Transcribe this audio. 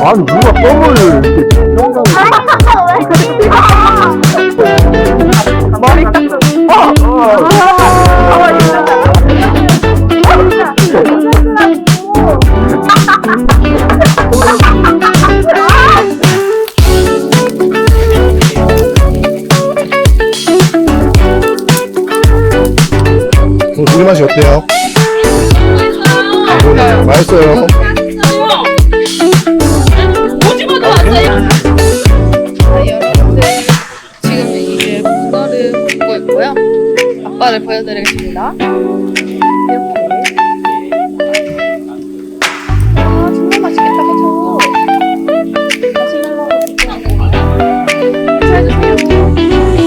너무 이렇게 머리 딱 어, 어. 오늘 고기 맛이 어때요? 고기 맛있어요. 네, 여러분들 지금 이제 문어를 굽고 있고요. 아빠를 보여드리겠습니다. 이렇게. 아 정말 맛있겠다, 그쵸? 마시멜로우 굽고 있는 거. 해주세요.